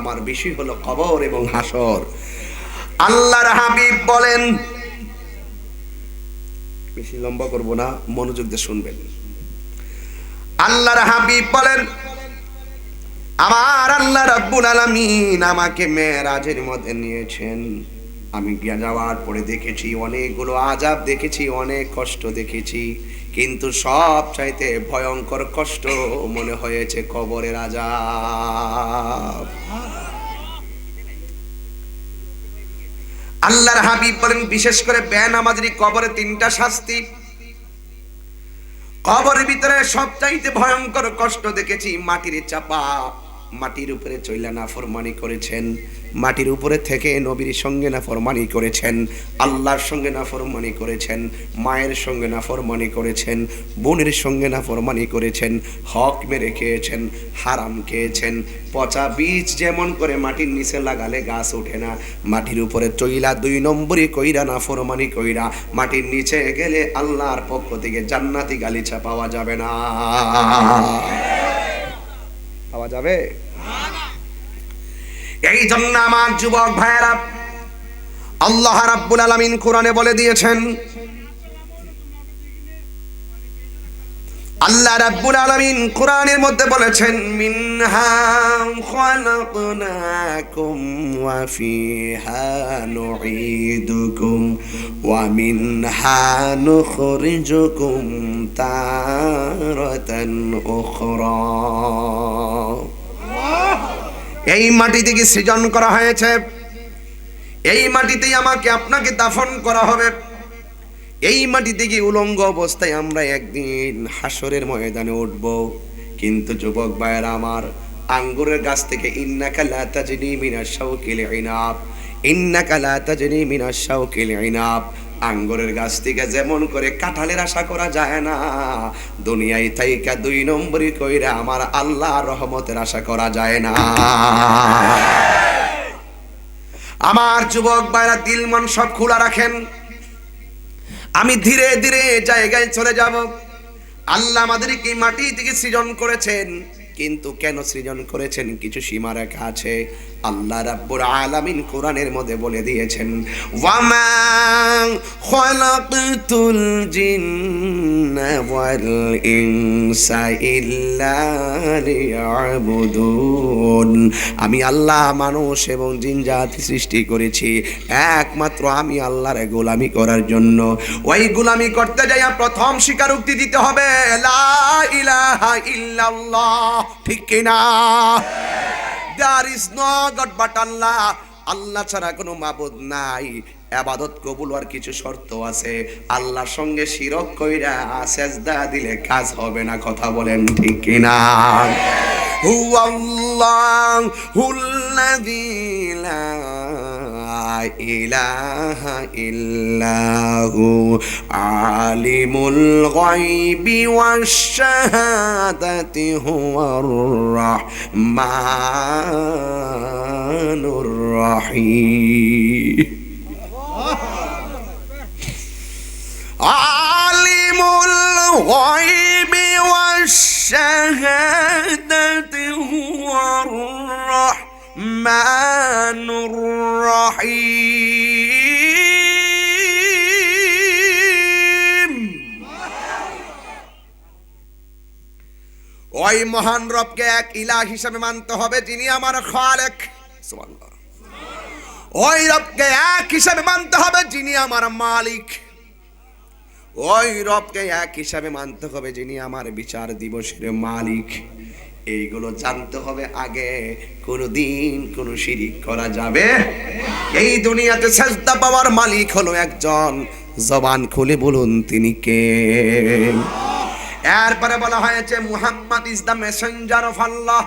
আমার বিষয় হলো কবর এবং হাসর। আল্লাহর হাবিব বলেন, বেশি লম্বা করব না, মনোযোগ দিয়ে শুনবেন। আল্লাহর হাবিব বলেন, আমার আল্লাহ রাব্বুল আলামিন আমাকে মেরাজের মধ্যে নিয়েছেন। আমি গিয়া যাওয়ার পরে দেখেছি, অনেকগুলো আজাব দেখেছি, অনেক কষ্ট দেখেছি। কিন্তু সব চাইতে ভয়ঙ্কর কষ্ট মনে হয়েছে কবরের রাজা। আল্লাহর হাবিব বলেন, বিশেষ করে আমাদের কবরে তিনটা শাস্তি। কবরের ভিতরে সব চাইতে ভয়ঙ্কর কষ্ট দেখেছি, মাটির চাপা। মাটির উপরে চইলা না ফরমানি করেছেন, মাটির উপরে থেকে নবীর সঙ্গে না ফরমানি করেছেন, আল্লাহর সঙ্গে না ফরমানি করেছেন, মায়ের সঙ্গে না ফরমানি করেছেন, বোনের সঙ্গে না ফরমানি করেছেন, হক মেরে খেয়েছেন, হারাম খেয়েছেন, পচা বীজ যেমন করে মাটির নিচে লাগালে গাছ ওঠে না, মাটির উপরে চইলা দুই নম্বরই কইরা না ফরমানি কইরা, মাটির নিচে গেলে আল্লাহর পক্ষ থেকে জান্নাতি গালিচা পাওয়া যাবে না। পাওয়া যাবে? এই জন্য আমার যুবক ভাইয়েরা আল্লাহ রাব্বুল আলামিন কোরআনে বলে দিয়েছেন আল্লাহ রাব্বুল আলামিন কোরআনের মধ্যে বলেছেন, মিনহা খালাকনাকুম ওয়া ফিহা নুঈদুকুম ওয়া মিনহা নুখরিজুকুম তারাতান উখরা। এই মাটি থেকে সৃজন করা হয়েছে? এই মাটিতেই আমাকে আপনাকে দাফন করা হবে। এই মাটি থেকে উলঙ্গ অবস্থায় আমরা একদিন হাসরের ময়দানে উঠব। কিন্তু যুবক ভাইয়েরা আমার, আঙ্গুরের গাছ থেকে, ইন্নাকা লা তাজনি মিনাশ শাওকিল ইনাব, ইন্নাকা লা তাজনি মিনাশ শাওকিল ইনাব। আঙ্গুরের গাছ থেকে যেমন করে কাঁঠালের আশা করা যায় না, দুনিয়ায় থাইকা দুই নম্বরই কইরা আমার আল্লাহ রহমতের আশা করা যায় না। আমার যুবক ভাইরা দিল মন সব খোলা রাখেন। আমি ধীরে ধীরে জায়গায় চলে যাব। আল্লাহ আমাদেরকে মাটি থেকে সৃজন করেছেন, কিন্তু কেন সৃজন করেছেন? কিছু সীমারেখা আছে। আল্লাহ রাব্বুল আলামিন কোরআনের মধ্যে বলে দিয়েছেন, ওয়ামা খালাকতুল জিন্না ওয়াল ইনসা ইল্লা লিয়াবুদুন। আমি আল্লাহ, মানুষ এবং জিন জাতি সৃষ্টি করেছি, একমাত্র আমি আল্লাহর গোলামি করার জন্য। ওই গোলামি করতে যাইয়া প্রথম স্বীকারোক্তি দিতে হবে, লা ইলাহা ইল্লাল্লাহ। ঠিক কিনা? There is no god but Allah Allah ছাড়া কোনো মাবুদ নাই। আবাদত, কবুল হওয়ার কিছু শর্ত আছে। আল্লাহর সঙ্গে শিরক কইরা সেজদা দিলে কাজ হবে না, কথা বলেন ঠিক কিনা? হু আল্লাহ হুল্লাযী إله إلا هو عالم الغيب والشهادة هو الرحمن الرحيم. عالم الغيب والشهادة هو الرحمن মানুর রহিম ওই মহান রবকে এক ইলা হিসাবে মানতে হবে, যিনি আমার খালেক। ওই রবকে এক হিসাবে মানতে হবে, যিনি আমার মালিক। ওই রবকে এক হিসাবে মানতে হবে, যিনি আমার বিচার দিবসের মালিক। এইগুলো জানতে হবে আগে। কোন শিরিক করা যাবে। এই দুনিয়াতে সেজদা পাওয়ার মালিক হলো একজন। জবান খুলে বলুন তিনি কে? এরপরে বলা হয়েছে, Muhammad is the messenger of Allah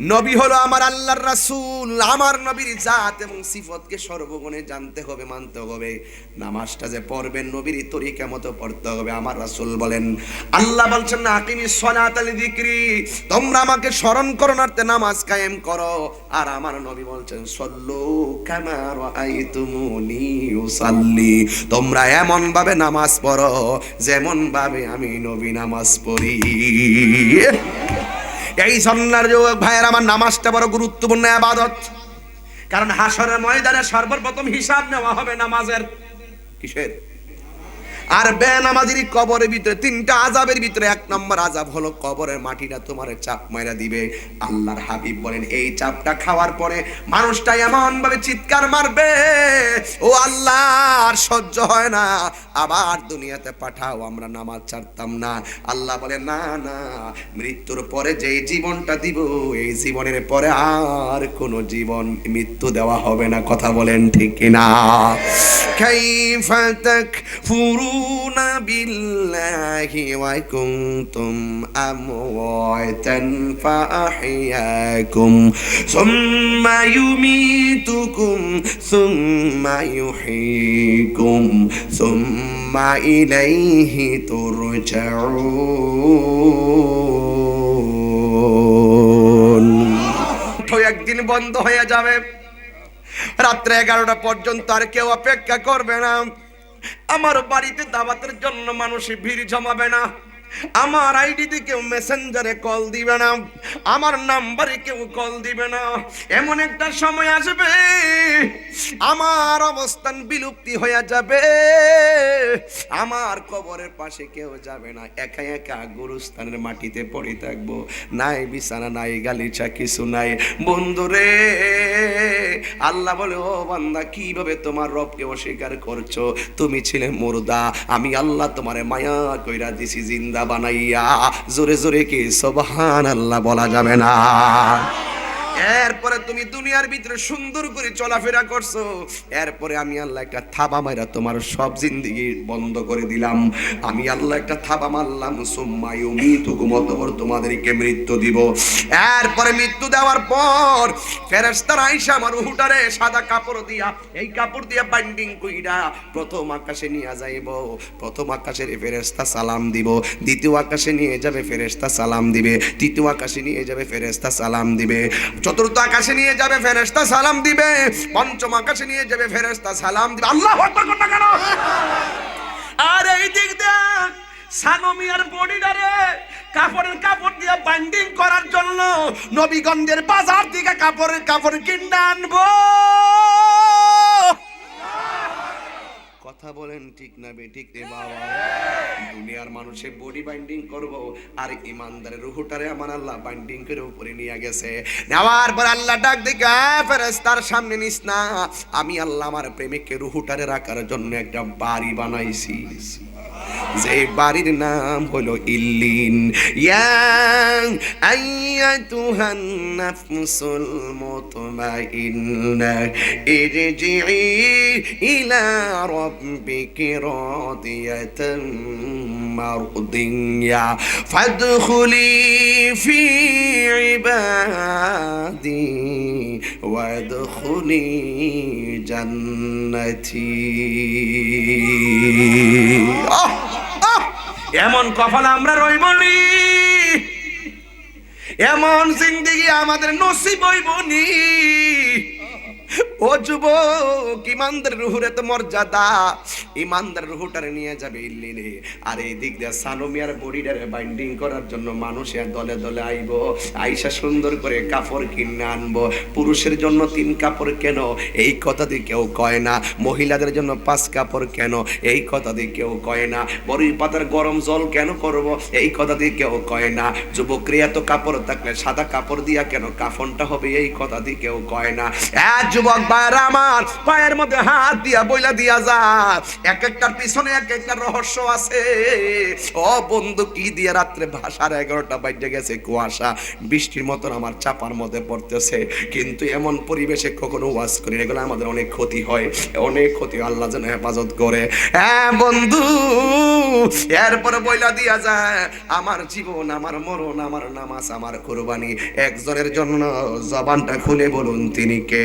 নবী হলো আমার আল্লাহর রাসূল, আমার নবীর জাত এবং সিফতকে সর্বগুণে জানতে হবে, মানতে হবে। নামাজটা যে পড়বেন নবীর তরিকা মতো পড়তে হবে, আমার রাসূল বলেন। আল্লাহ বলছেন না আকিমি সলাত আলি যিকরি, তোমরা আমাকে স্মরণ করো নাতে নামাজ কায়েম করো। আর আমার নবী বলছেন, সল্লু কামা রাআইতুমুনি উসাল্লি তোমরা এমন ভাবে নামাজ পড়ো যেমন ভাবে আমি নবী নামাজ পড়ি। এই সন্ন্যার ভাইয়ের আমার নামাজটা বড় গুরুত্বপূর্ণ আবাদত। কারণ হাসরের ময়দানে সর্বপ্রথম হিসাব নেওয়া হবে নামাজের। কিসের? আর বেনামাজির কবরের ভিতরে, তিনটা আজাবের ভিতরে, এক নম্বর আজাব হলো কবরের মাটিটা তোমার চাপ মাইরা দিবে। আল্লাহর হাবিব বলেন, এই চাপটা খাওয়ার পরে মানুষটা এমন ভাবে চিৎকার মারবে, ও আল্লাহ, আর সহ্য হয় না। আবার দুনিয়াতে পাঠাও, আমরা নামাজ ছাড়তাম না। আল্লাহ বলে, না না, মৃত্যুর পরে যে জীবনটা দিব, এই জীবনের পরে আর কোনো জীবন, মৃত্যু দেওয়া হবে না। কথা বলেন ঠিক কিনা? كيف تكفرون بالله وكنتم أمواتا فأحياكم ثم يميتكم ثم يحييكم ثم إليه ترجعون তো একদিন বন্ধ হয়ে যাবে রাত্রে এগারোটা পর্যন্ত আর কেউ অপেক্ষা করবে না। আমার বাড়িতে দাবাতের জন্য মানুষ ভিড় জমাবে না। আমার আইডিতে কেউ মেসেঞ্জারে কল দিবে না। আমার নাম্বারে কেউ কল দিবে না। এমন একটা সময় আসবে, আমার অবস্থান বিলুপ্তি হয়ে যাবে। আমার কবরের পাশে কেউ যাবে না। একা একা গুরুস্থানের মাটিতে পড়ে থাকব। নাই বিছানা, নাই গালিচা, কিছু নাই। বন্ধুরে আল্লাহ বলে, ও বান্দা, কীভাবে তোমার রবকে অস্বীকার করছ? তুমি ছিলে মুর্দা। আমি আল্লাহ তোমারে মায়া কইরা দিছি, জিন্দা বানাইয়া। জোরে জোরে কি? সোবহান আল্লাহ বলা যাবে না। এরপরে তুমি দুনিয়ার ভিতরে সুন্দর করে চলাফেরা করছ। এরপরে আমি আল্লাহ একটা থাবা মাইরা তোমার সব জিন্দিগি বন্ধ করে দিলাম। আমি আল্লাহ একটা থাবা মারলাম সুম্মায়ু মৃত্যু ঘুমতবর তোমাদেরকে মৃত্যু দিব। এরপরে মৃত্যু দেওয়ার পর ফেরেস্তার আইসা আমার উহুটারে সাদা কাপড় দিয়া, এই কাপড় দিয়া বাইন্ডিং কইরা প্রথম আকাশে নিয়ে যাইব। প্রথম আকাশের ফেরেস্তা সালাম দিব। দ্বিতীয় আকাশে নিয়ে যাবে ফেরেস্তা সালাম দিবে। তৃতীয় আকাশে নিয়ে যাবে ফেরেস্তা সালাম দিবে। চতুর্থ আকাশে নিয়ে যাবে ফেরেস্তা সালাম দিবে, পঞ্চম আকাশে নিয়ে যাবে ফেরেস্তা সালাম দিবে। আল্লাহ কোনটা কেন আর এই দিক দিয়ে সানমিয়ার বডিডারে কাপড়ের কাপড় দিয়ে বাইন্ডিং করার জন্য নবীগঞ্জের বাজার থেকে কাপড়ের কাপড় কিনে আনব। কথা বলেন ঠিক না বে ঠিক রে বাবা। দুনিয়ার মানুষে বডি বাইন্ডিং করব আর ইমানদারের রুহুটারে আমার আল্লাহ বাইন্ডিং করে উপরে নিয়ে গেছে। নেওয়ার পর আল্লাহ ডাক দিকে ফেরেস্তার সামনে নিস না। আমি আল্লাহ আমার প্রেমিককে রুহুটারে রাখার জন্য একটা বাড়ি বানাইছি। যে বাড়ির নাম হলো ইল্লিন। ইয়াং মুতমাইন্না ইরজিই ইলা রাব্বিকি রাদিয়াতান মারদিয়া ফাদখুলি ফি ইবাদি ওয়াদখুলি জান্নাতি আহ আহ! এমন কপাল আমরা রইবনি এমন জিন্দিগি আমাদের নসিব হইবনি। ও যুবক, ইমানদার রুহুর এত মর্যাদা। ইমানদার রুহুটারে নিয়ে যাবে ইল্লিনে আর এই দিক দিয়ে সালোমিয়ার বডিটারে বাইন্ডিং করার জন্য মানুষের দলে দলে আইব। আইসা সুন্দর করে কাপড় কিনে আনব। পুরুষের জন্য তিন কাপড় কেন? এই কথা দিয়ে কেউ কয় না। মহিলাদের জন্য পাঁচ কাপড় কেন? এই কথা দিয়ে কেউ কয় না। বড়ই পাতার গরম জল কেন করব? এই কথা দিয়ে কেউ কয় না। যুবকরে এত কাপড় থাকলে সাদা কাপড় দিয়া কেন? কাফনটা হবে এই কথা দিয়ে কেউ কয় না। যুবক আমার, পায়ের মধ্যে হাত দিয়া বইলা দিয়া যা। এক একটার পিছনে এক একটা রহস্য আছে। ও বন্ধু, কি দিয়ে রাত্রে ভাষার এগারোটা বাইরে গেছে কুয়াশা? বৃষ্টির মতন আমার চাপার মধ্যে পড়তেছে। কিন্তু এমন পরিবেশে কখনো ওয়াজ করি এগুলো আমাদের অনেক ক্ষতি হয়। অনেক ক্ষতি, আল্লাহ যেন হেফাজত করে। হ্যাঁ বন্ধু, এরপরে বইলা দিয়া যায় আমার জীবন, আমার মরণ, আমার নামাজ, আমার কোরবানি। একজনের জন্য জবানটা খুলে বলুন, তিনি কে?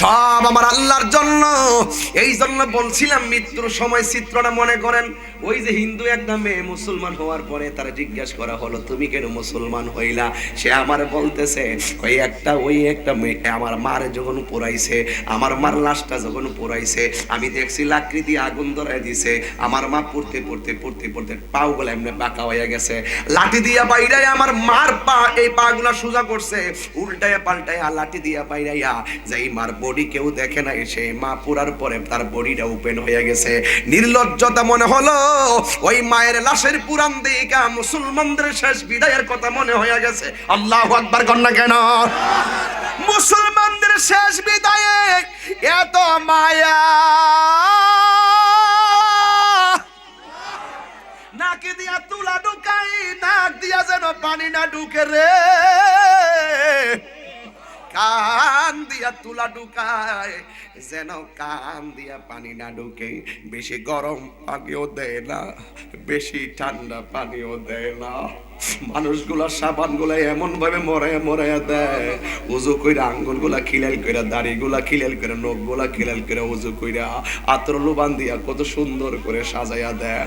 সব আমার আল্লাহর জন্য। এই জন্য বলছিলাম, মৃত্যুর সময় চিত্রটা মনে করেন, ওই যে হিন্দু একটা মেয়ে মুসলমান হওয়ার পরে তারা জিজ্ঞাসা করা হলো, তুমি কেন মুসলমান হইলা? সে আমার বলতেছে, ওই একটা ওই একটা মেয়ে আমার মার যখন পোড়াইছে, আমার মার লাশটা যখন পোড়াইছে, আমি দেখছি দিয়ে আগুন ধরাই দিছে, আমার মা পড়তে পড়তে পড়তে পড়তে পাও গুলা এমনি বাঁকা হয়ে গেছে। লাঠি দিয়া বাইরাই আমার মার পা, এই পা গুলা সোজা করছে উল্টায় পাল্টায় লাঠি দিয়া বাইরাইয়া যে এই মার বডি কেউ দেখে নাই, সে মা পুরার পরে তার বডিটা ওপেন হয়ে গেছে। নির্লজ্জতা মনে হলো, ওই মায়ের লাশের পুরান দিকা মুসলমানদের শেষ বিদায়ের কথা মনে হয়ে গেছে। আল্লাহ আকবার কন্যা কেন? মুসলমানদের শেষ বিদায়ে এত মায়া। নাকি দিয়া তুলা ঢুকাই, নাক দিয়া যেন পানি না ঢুকে রে। কান দিয়া তুলা ঢুকায়, যেন কান দিয়া পানি না ঢুকে। বেশি গরম পানিও দেয় না, বেশি ঠান্ডা পানিও দেয় না। মানুষগুলা সাবানগুলা এমন ভাবে মরে মরে দেয়, উজু কইরা আঙ্গুলগুলা খিলাল কইরা দাড়ি গুলা খিলাল করে নখগুলা খিলাল করে উজু কইরা আতর লুবান দিয়া কত সুন্দর করে সাজাইয়া দেয়।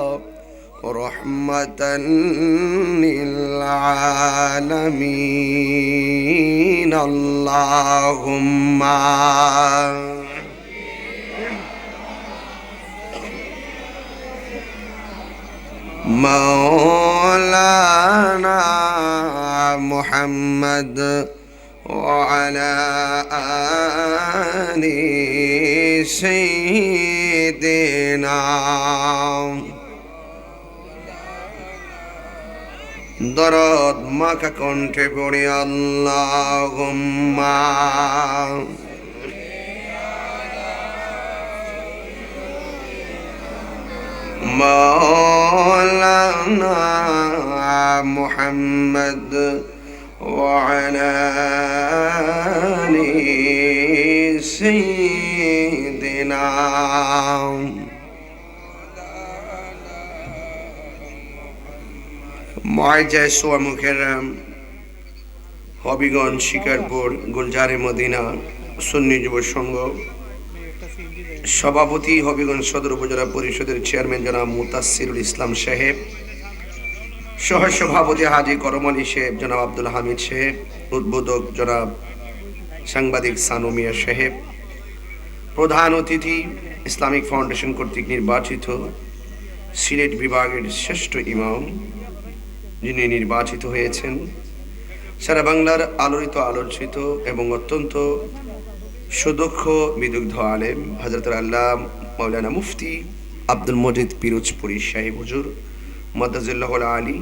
للعالمين. اللهم مولانا محمد وعلى آل سيدنا দরদ মাখা কণ্ঠে পড়ি আল্লাহ مولانا محمد وعلى آل سيدنا ময়জায় সোয়া মুখেরাম, হবিগঞ্জ, শিকারপুর, গুলজারে, মদিনা, সুন্নি যুব সংঘ। সভাপতি হবিগঞ্জ সদর উপজেলা পরিষদের চেয়ারম্যান জনাব মুতাসিরুল ইসলাম সাহেব সহ সভাপতি হাজি করম আলী সাহেব, জনাব আব্দুল হামিদ সাহেব, উদ্বোধক জনাব সাংবাদিক সানু মিয়া সাহেব, প্রধান অতিথি ইসলামিক ফাউন্ডেশন কর্তৃক নির্বাচিত সিলেট বিভাগের শ্রেষ্ঠ ইমাম যিনি নির্বাচিত হয়েছেন, সারা বাংলার আলোড়িত আলোচিত এবং অত্যন্ত সুদক্ষ, বিদগ্ধ আলেম হজরত আল্লাহ মৌলানা মুফতি আব্দুল মজিদ পিরোজপুরি সাহেব হুজুর মদাজুল্লাহ আলী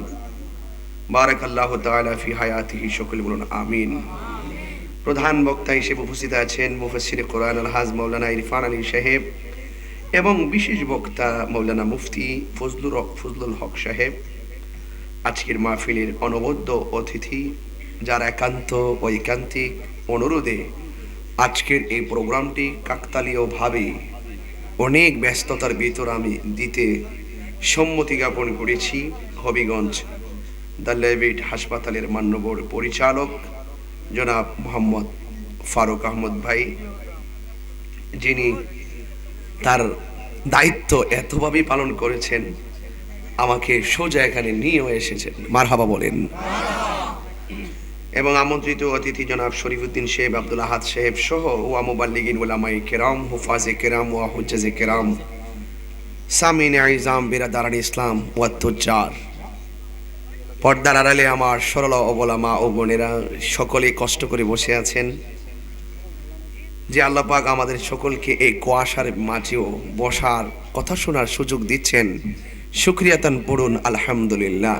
বারাক আল্লাহ তালা ফি হায়াতিহি, সকল বলুন আমিন। প্রধান বক্তা হিসেবে উপস্থিত আছেন মুফসির কোরআন আলহাজ মৌলানা ইরফান আলী সাহেব এবং বিশেষ বক্তা মৌলানা মুফতি ফজলুর ফজলুল হক সাহেব। আজকের মাহফিলের অনবদ্য অতিথি যার একান্ত ঐকান্তিক অনুরোধে আজকের এই প্রোগ্রামটি কাকতালীয়ভাবে অনেক ব্যস্ততার ভিতর আমি দিতে সম্মতি জ্ঞাপন করেছি। হবিগঞ্জ দ্য লেভিট হাসপাতালের মান্যবর পরিচালক জনাব মোহাম্মদ ফারুক আহমদ ভাই, যিনি তার দায়িত্ব এতভাবেই পালন করেছেন আমাকে সোজা এখানে নিয়েও এসেছেন। মারহাবা বলেন। এবং আমন্ত্রিত অতিথি জনাব শরীফুদ্দিন শেখ আব্দুল আহাদ সাহেব সহ ওয়া মোবাল্লিগিন ওলামাই কেরাম, হুফাজে কেরাম ওয়া হুজ্জাজে কেরাম, সামিন আইজাম বিরাদারান ইসলাম ওয়াত্তুজার পর্দার আড়ালে আমার সরল অবলা মা ও বোনেরা সকলে কষ্ট করে বসে আছেন। যে আল্লাহ পাক আমাদের সকলকে এই কুয়াশার মাঝেও বসার কথা শোনার সুযোগ দিচ্ছেন সুক্রিয়াতান পড়ুন, আলহামদুলিল্লাহ।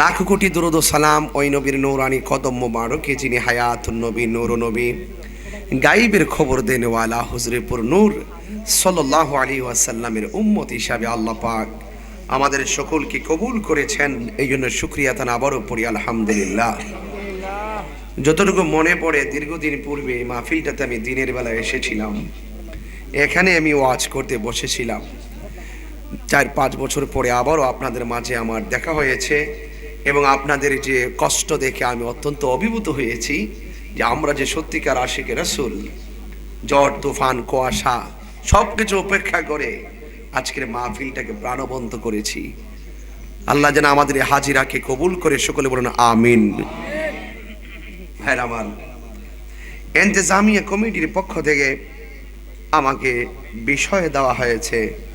লাখ কোটি দুরুদ সালাম ওই নবীর নৌরানি কদম মোবারকে যিনি হায়াত নবী, নূর নবী। গাইবের খবর দেনওয়ালা হুজরিপুর নূর সাল্লাল্লাহু আলাইহি ওয়াসাল্লামের উম্মত হিসাবে আল্লাহ পাক আমাদের সকলকে কবুল করেছেন। এই জন্য শুক্রিয়া তান আবারও পড়ি, আলহামদুলিল্লাহ। যতটুকু মনে পড়ে, দীর্ঘদিন পূর্বে এই মাহফিলটাতে আমি দিনের বেলা এসেছিলাম। এখানে আমি ওয়াজ করতে বসেছিলাম। চার পাঁচ বছর পরে আবারও আপনাদের মাঝে আমার দেখা হয়েছে এবং আপনাদের যে কষ্ট দেখে আমি অত্যন্ত অভিভূত হয়েছি যে আমরা যে সত্যিকার আশিকে রসুল ঝড় তুফান, কুয়াশা সব কিছু উপেক্ষা করে আজকের মাহফিলটাকে প্রাণবন্ত করেছি। আল্লাহ যেন আমাদের হাজিরাকে কবুল করে সকলে বলুন আমিন। হ্যাঁ কমিটির পক্ষ থেকে আমাকে বিষয় দেওয়া হয়েছে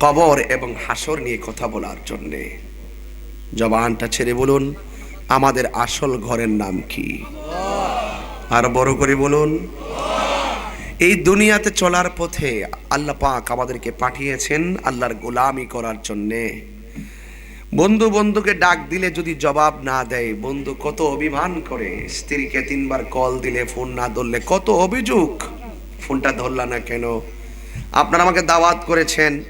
কবর এবং হাসর নিয়ে কথা বলার জন্যে। জবানটা ছেড়ে বলুন, আমাদের আসল ঘরের নাম কি? আর বড় করে বলুন, এই দুনিয়াতে চলার পথে আল্লাহ পাক আমাদেরকে পাঠিয়েছেন আল্লাহর গোলামি করার জন্যে। বন্ধু বন্ধুকে ডাক দিলে যদি জবাব না দেয়, বন্ধু কত অভিমান করে। স্ত্রীকে তিনবার কল দিলে, ফোন না ধরলে কত অভিযোগ। ফোনটা ধরলা না কেন? আপনারা আমাকে দাওয়াত করেছেন।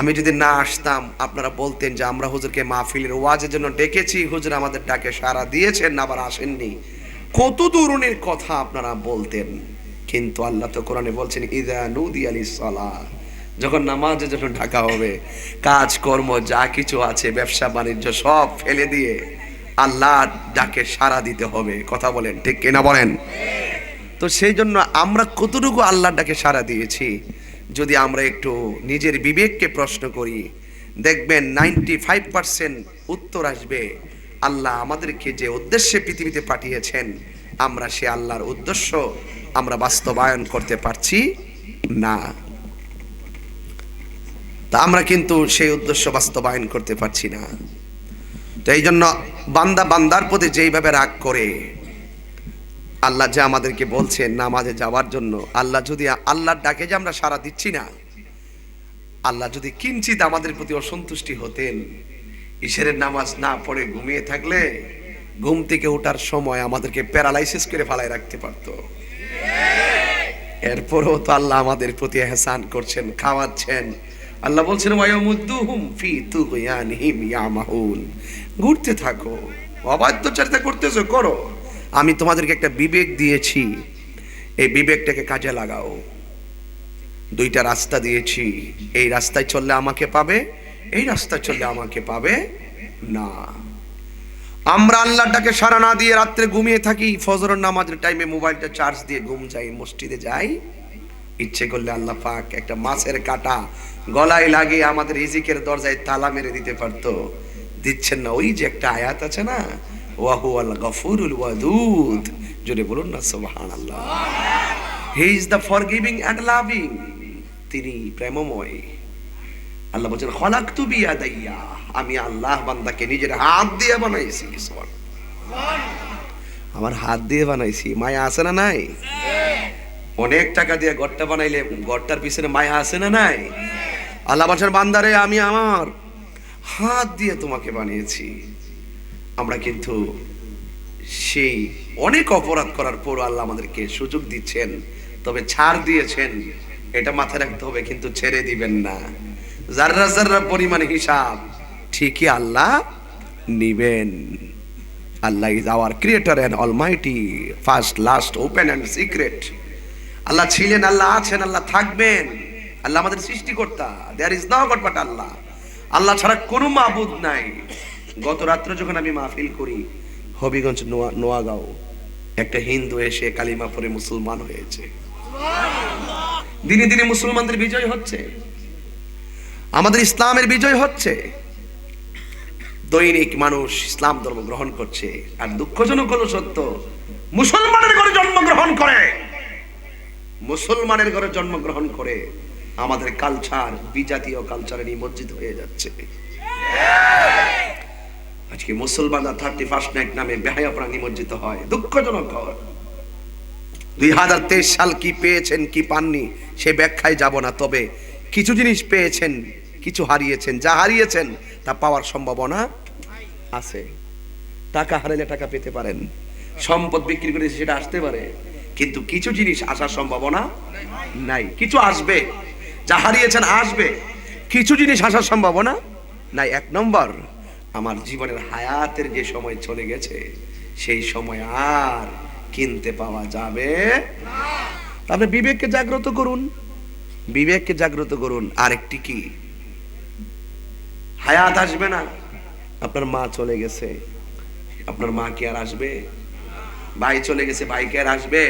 আমি যদি না আসতাম, আপনারা বলতেন যে আমরা হুজুরকে মাহফিলের ওয়াজের জন্য ডেকেছি, হুজুর আমাদের ডাকে সারা দিয়েছেন, আবার আসেননি। কত ধরনের কথা আপনারা বলতেন। কিন্তু আল্লাহ তো কোরআনে বলছেন, ইদা নুদি আলী সালাহ যখন নামাজের জন্য ঢাকা হবে, কাজকর্ম যা কিছু আছে, ব্যবসা, বাণিজ্য সব ফেলে দিয়ে আল্লাহ ডাকে সারা দিতে হবে। কথা বলেন, ঠিক কিনা বলেন? তো সেই জন্য আমরা কতটুকু আল্লাহর ডাকে সারা দিয়েছি? যদি আমরা একটু নিজের বিবেককে প্রশ্ন করি, দেখবেন নাইনটি ফাইভ পার্সেন্ট উত্তর আসবে, আল্লাহ আমাদেরকে যে উদ্দেশ্যে পৃথিবীতে পাঠিয়েছেন, আমরা সে আল্লাহর উদ্দেশ্য আমরা বাস্তবায়ন করতে পারছি না। তা আমরা কিন্তু সেই উদ্দেশ্য বাস্তবায়ন করতে পারছি না। তো এই জন্য বান্দা বান্দার প্রতি যেইভাবে রাগ করে আল্লাহ যে আমাদেরকে বলছেন নামাজে যাওয়ার জন্য, আল্লাহ যদি আল্লাহর ডাকে যে আমরা সারা দিচ্ছি না, আল্লাহ যদি কিঞ্চিত আমাদের প্রতি অসন্তুষ্টি হতেন, ঈশ্বরের নামাজ না পড়ে ঘুমিয়ে থাকলে ঘুম থেকে ওঠার সময় আমাদেরকে প্যারালাইসিস করে ফালাই রাখতে পারতো। এরপরও তো আল্লাহ আমাদের প্রতি এহসান করছেন, খাওয়াচ্ছেন। আল্লাহ বলছেন ঘুরতে থাকো অবাধ্য অবাধ্যচারিতা করতেছো, করো। আমি তোমাদেরকে একটা বিবেক দিয়েছি। এই বিবেকটাকে কাজে লাগাও। দুইটা রাস্তা দিয়েছি। এই রাস্তায় চললে আমাকে পাবে, এই রাস্তায় চললে আমাকে পাবে না। আমরা আল্লাহটাকে সারা না দিয়ে রাত্রে ঘুমিয়ে থাকি, ফজরের নামাজের টাইমে মোবাইলটা চার্জ দিয়ে ঘুম যাই, মসজিদে যাই। ইচ্ছে করলে আল্লাহ পাক একটা মাছের কাটা গলায় লাগিয়ে আমাদের রিজিকের দরজায় তালা মেরে দিতে পারতো। দিচ্ছেন না, ওই যে একটা আয়াত আছে না ওয়াহু আল গফুরুল ওয়াদুদ। জোরে বলুন না, সুবহানাল্লাহ। He is the forgiving and loving. তিনি প্রেমময়। আল্লাহ বলছেন, খলাকতু বিয়াদাইয়া। আমি আল্লাহ বান্দাকে নিজের হাত দিয়ে বানাইছি আমার হাত দিয়ে বানাইছি। মায়া আছে না নাই? অনেক টাকা দিয়ে গড়টা বানাইলে গড়টার পিছনে মায়া আছে না নাই? আল্লাহ বলছেন, বান্দারে, আমি আমার হাত দিয়ে তোমাকে বানিয়েছি। আমরা কিন্তু সেই অনেক অপরাধ করার পর আল্লাহ আমাদেরকে সুযোগ দিচ্ছেন, তবে ছাড় দিয়েছেন। এটা মাথায় রাখতে হবে, কিন্তু ছেড়ে দিবেন না। জাররা জাররা পরিমাণ হিসাব, ঠিকই আল্লাহ নিবেন। Allah is our creator and almighty first last open and secret Allah ছিলেন, আল্লাহ আছেন, আল্লাহ থাকবেন। আল্লাহ আমাদের সৃষ্টিকর্তা। There is no god but Allah. Allah ছাড়া কোনো মাবুদ নাই। গত রাত্রে যখন আমি মাহফিল করি, হবিগঞ্জ নোয়া, নোয়াগাঁও, একটা হিন্দু এসে কালিমা পরে মুসলমান হয়েছে। দিনে দিনে মুসলমানদের বিজয় হচ্ছে। আমাদের ইসলামের বিজয় হচ্ছে। দৈনিক মানুষ ইসলাম ধর্ম গ্রহণ করছে, আর দুঃখজনক হলো সত্য, মুসলমানের ঘরে জন্মগ্রহণ করে। মুসলমানের ঘরে জন্মগ্রহণ করে আমাদের কালচার বিজাতীয় কালচারে নিমজ্জিত হয়ে যাচ্ছে। আজকে মুসলমানরা থার্টি ফার্স্ট নাইট নামে বেহায়াপনা নিমজ্জিত হয়, দুঃখজনক খবর। দুই হাজার তেইশ সাল কি পেয়েছেন, কি পাননি, সে ব্যাখ্যায় যাব না, তবে কিছু জিনিস পেয়েছেন, কিছু হারিয়েছেন। যা হারিয়েছেন, তা পাওয়ার সম্ভাবনা আছে। টাকা হারালে টাকা পেতে পারেন। সম্পদ বিক্রি করে সেটা আসতে পারে, কিন্তু কিছু জিনিস আসার সম্ভাবনা নাই। কিছু আসবে, যা হারিয়েছেন আসবে, কিছু জিনিস আসার সম্ভাবনা নাই। এক নম্বর আমার জীবনের হায়াতের যে সময় চলে গেছে, সেই সময় আর কিনতে পাওয়া যাবে তাহলে বিবেককে জাগ্রত করুন। বিবেককে জাগ্রত করুন। আরেকটি কি? হায়াত আসবে না। আপনার মা চলে গেছে। আপনার মা কি আর আসবে? ভাই চলে গেছে, ভাই কি আর আসবে?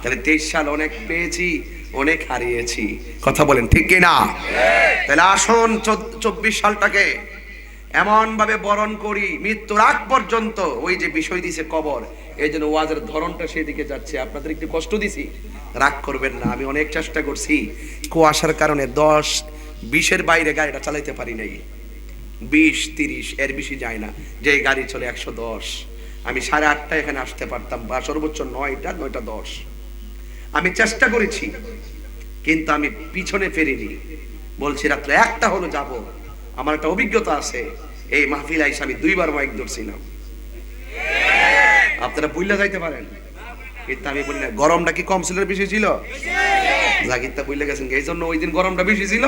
তাহলে তেইশ সাল অনেক পেয়েছি, অনেক হারিয়েছি। কথা বলেন ঠিক কি না তাহলে আসুন চব্বিশ সালটাকে এমন ভাবে বরণ করি, মৃত্যুর আগ পর্যন্ত। ওই যে বিষয় দিছে কবর, এই জন্য ওয়াজের ধরনটা সেদিকে যাচ্ছে। আপনাদের একটু কষ্ট দিছি। রাগ করবেন না, আমি অনেক চেষ্টা করছি। কুয়াশার কারণে দশ, বিশের বাইরে গাড়িটা চালাইতে পারি নাই। বিশ, তিরিশ, এর বেশি যায় না। যে গাড়ি চলে একশো দশ। আমি সাড়ে আটটা এখানে আসতে পারতাম, বা সর্বোচ্চ নয়টা নয়টা দশ। আমি চেষ্টা করেছি, কিন্তু আমি পিছনে ফেরিনি। বলছি, রাত্রে একটা হলো যাব। আমার একটা অভিজ্ঞতা আছে, এই মাহফিল আইসা আমি দুইবার মাইক ধরছিলাম। আপনারা বুঝলে যাইতে পারেন। কিন্তু আমি বলি না, গরমটা কি কম ছিল বেশি ছিল? জাগিরটা বুঝলে গেছেন এই জন্য ওই দিন গরমটা বেশি ছিল,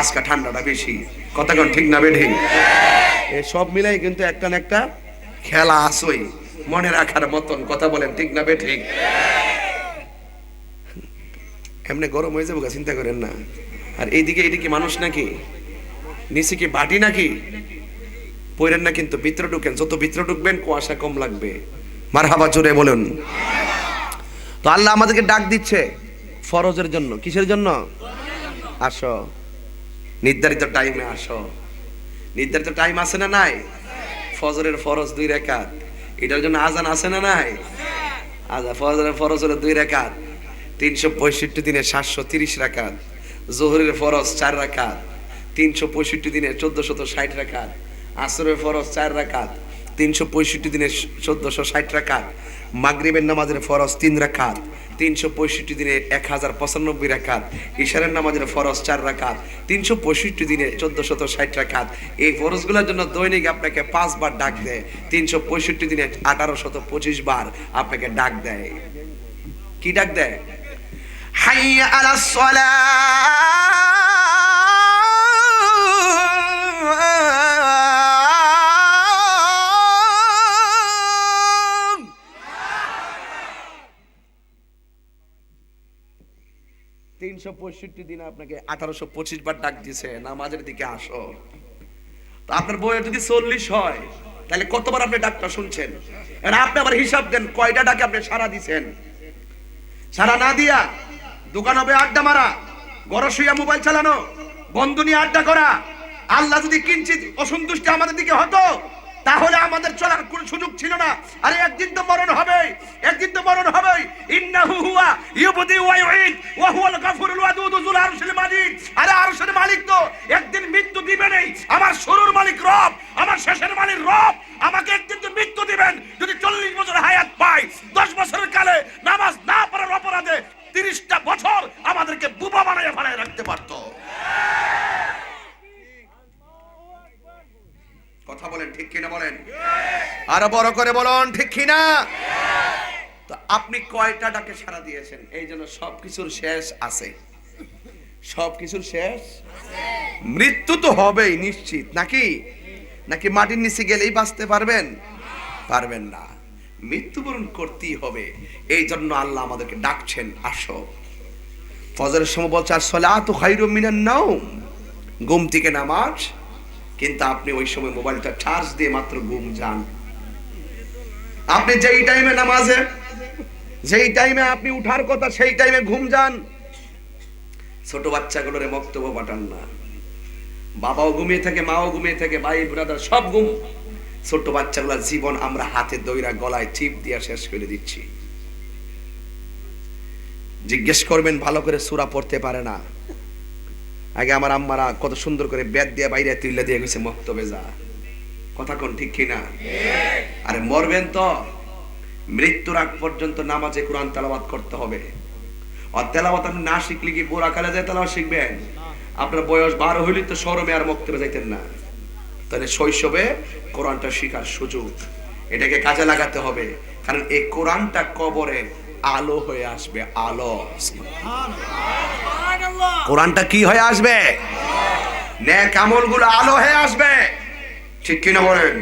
আজকে ঠান্ডাটা বেশি। কথা কোন, ঠিক না বেঠি এ সব মিলাই কিন্তু একটা না একটা খেলা আসই মনে রাখার মতন। কথা বলেন, ঠিক না বেঠিক? এমনি গরম হয়ে যাব চিন্তা করেন না। আর এইদিকে এইটা কি মানুষ নাকি? নিচে কি বাটি নাকি? পইরেন না কিন্তু, ভিতরে ঢুকেন, যত ভিতরে ঢুকবেন কুয়াশা কম লাগবে। মার হাবা জোরে বলুন। তো আল্লাহ আমাদেরকে ডাক দিচ্ছে ফরজের জন্য। কিসের জন্য? আসো। নির্ধারিত টাইমে আসো। নির্ধারিত টাইম আছে না নাই? ফজরের ফরজ দুই রেখাত। এটার জন্য আজান আছে না নাই? আজা ফজরের ফরজ হলো দুই রেখাত। তিনশো পঁয়ষট্টি দিনে সাতশো তিরিশ রাকাত জোহরের ফরজ চার রাকাত তিনশো পঁয়ষট্টি দিনে চোদ্দশত ষাট রাখাত আসরের ফরজ চার রাখাত তিনশো পঁয়ষট্টি দিনে চোদ্দশো ষাট রাখাত মাগরিবের নামাজের ফরজ তিন রাখাত তিনশো পঁয়ষট্টি দিনে এক হাজার পঁচানব্বই রাখাত ইশারের নামাজের ফরজ চার রাখাত তিনশো পঁয়ষট্টি দিনে চোদ্দ শত ষাট রাখাত এই ফরজগুলোর জন্য দৈনিক আপনাকে পাঁচবার ডাক দেয়, তিনশো পঁয়ষট্টি দিনে আঠারো শত পঁচিশ বার আপনাকে ডাক দেয়। কি ডাক দেয়? হাইয়া আলা সলা তিনশো পঁয়ষট্টি দিন আপনাকে আঠারোশো ডাক দিকে তো আপনার বইয়ের যদি চল্লিশ হয়, তাহলে কতবার আপনি ডাকটা শুনছেন? আপনি আবার হিসাব দেন, কয়টা ডাকে আপনি না দিয়া দোকান হবে আড্ডা মারা মোবাইল চালানো, বন্ধু নিয়ে আড্ডা করা আল্লাহ যদি কিঞ্চিত অসন্তুষ্টি আমাদের দিকে হতো, তাহলে আমাদের চলার কোন সুযোগ ছিল না। আরে একদিন তো মরণ হবে, একদিন তো মরণ হবে। ইন্নাহু হুয়া ইউবদি ওয়া ইউঈদ, ওয়া হুয়াল গাফুরুল ওয়াদুদ যুল আরশিল মাজিদ। আরে আরশের মালিক তো, একদিন মৃত্যু দিবে নেই। আমার শুরুর মালিক রব, আমার শেষের মালিক রব, আমাকে একদিন তো মৃত্যু দিবেন। যদি চল্লিশ বছর হায়াত পাই, দশ বছরের কালে নামাজ না পড়ার অপরাধে তিরিশটা বছর আমাদেরকে বুবা বানায় বানায় রাখতে পারতো। কথা বলেন ঠিক কিনা বলেন? আরও বড় করে বলুন, ঠিক কিনা? তো আপনি কয়টা ডাকে সারা দিয়েছেন? এই জন্য সবকিছুর শেষ আছে। সবকিছুর শেষ? মৃত্যু তো হবেই, নিশ্চিত। নাকি? নাকি মাটির নিচে গেলেই বাঁচতে পারবেন? পারবেন না। মৃত্যুবরণ করতেই হবে। এই জন্য আল্লাহ আমাদেরকে ডাকছেন, আসো। ফজরের সময় বলছে আসলে আত খাইরুম মিনান নাওম। ঘুম থেকে নামাজ কিন্তু আপনি ওই সময় মোবাইলটা চার্জ দিয়ে মাত্র ঘুম যান। আপনি যেই টাইমে নামাজে, যেই টাইমে আপনি উঠার কথা, সেই টাইমে ঘুম যান। ছোট বাচ্চাগুলোরে বক্তব্য পাঠান না। বাবাও ঘুমিয়ে থাকে, মাও ঘুমিয়ে থাকে, ভাই ব্রাদার সব ঘুম। ছোট বাচ্চাগুলোর জীবন আমরা হাতে দইরা গলায় চিপ দিয়া শেষ করে দিচ্ছি। জিজ্ঞেস করবেন, ভালো করে সুরা পড়তে পারে না। আগে আমার আম্মারা কত সুন্দর করে বেদ দিয়ে বাইরে তুইলা দিয়ে গেছে মক্তবে যা। কথা কোন ঠিক কিনা? আরে মরবেন তো। মৃত্যুর আগ পর্যন্ত নামাজে কোরআন তেলাওয়াত করতে হবে। আর তেলাওয়াত আপনি না শিখলে কি বুড়া কালে যায় তেলাওয়াত শিখবেন? আপনার বয়স বারো হইলে তো সরমে আর মক্তবে যাইতেন না। তাহলে শৈশবে কোরআনটা শিখার সুযোগ। এটাকে কাজে লাগাতে হবে। কারণ এই কোরআনটা কবরে আলো হয়ে আসবে, আলো। কোরআনটা কি হয়ে আসবে? ন্যাক আমলগুলো আলো হয়ে আসবে। ঠিক কিনা বলেন?